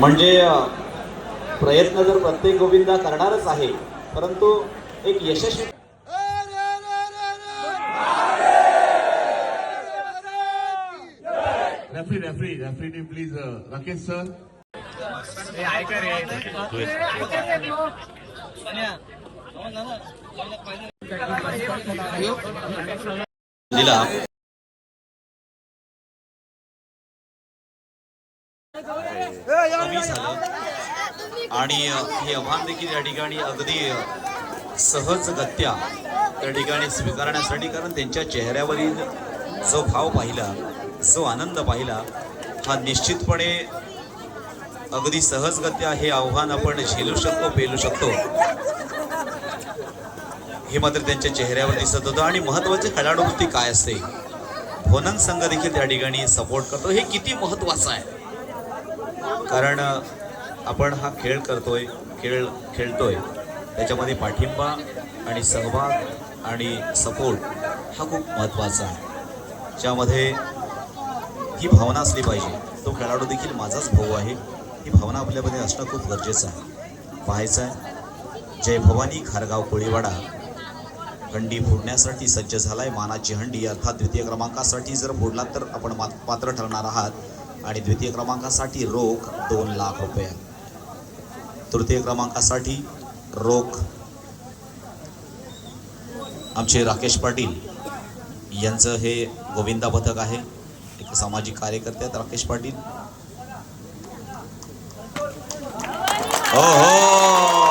म्हणजे प्रयत्न तर प्रत्येक गोविंदा करणारच आहे परंतु एक यशस्वी referee referee referee please Rakesh sir दिला. कमी आणि हे आव्हान देखील या ठिकाणी अगदी सहज सहजगत्या त्या ठिकाणी स्वीकारण्यासाठी कारण त्यांच्या चेहऱ्यावरील जो भाव पाहिला जो आनंद पाहिला हा निश्चितपणे अगदी सहजगत्या हे आव्हान आपण झेलू शकतो पेलू शकतो. हे मात्र त्यांच्या चेहऱ्यावर दिसत होतं. आणि महत्त्वाचे खेळाडूवृत्ती काय असते? भोनन संघ देखील त्या ठिकाणी सपोर्ट करतो. हे किती महत्वाचं आहे? कारण आपण हा खेळ करतोय खेळ खेळतोय. त्याच्यामध्ये पाठिंबा आणि सहभाग आणि सपोर्ट हा खूप महत्त्वाचा आहे. ज्यामध्ये ही भावना असली पाहिजे. तो खेळाडू देखील माझाच भाऊ आहे. ही भावना आपल्यामध्ये असणं खूप गरजेचं आहे. पाहायचं आहे जय भवानी खारगाव कोळीवाडा. हंडी फोडण्यासाठी सज्ज झालाय मानाची हंडी. अर्थात द्वितीय क्रमांकासाठी जर फोडला तर आपण मा- पात्र ठरणार आहात. आणि द्वितीय क्रमांकासाठी रोख दोन लाख रुपये. तृतीय क्रमांकासाठी रोख आमचे राकेश पाटील यांचं हे गोविंदा पथक आहे. एक सामाजिक कार्यकर्ते आहेत राकेश पाटील. हो हो.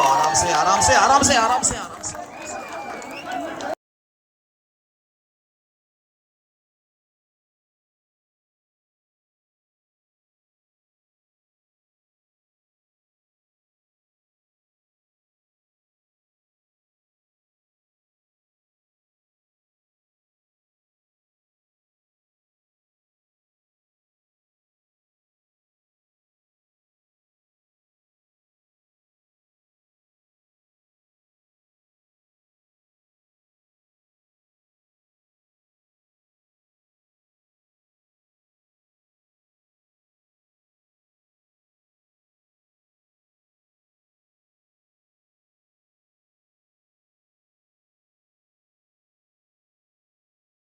आराम से आराम से आराम से आराम से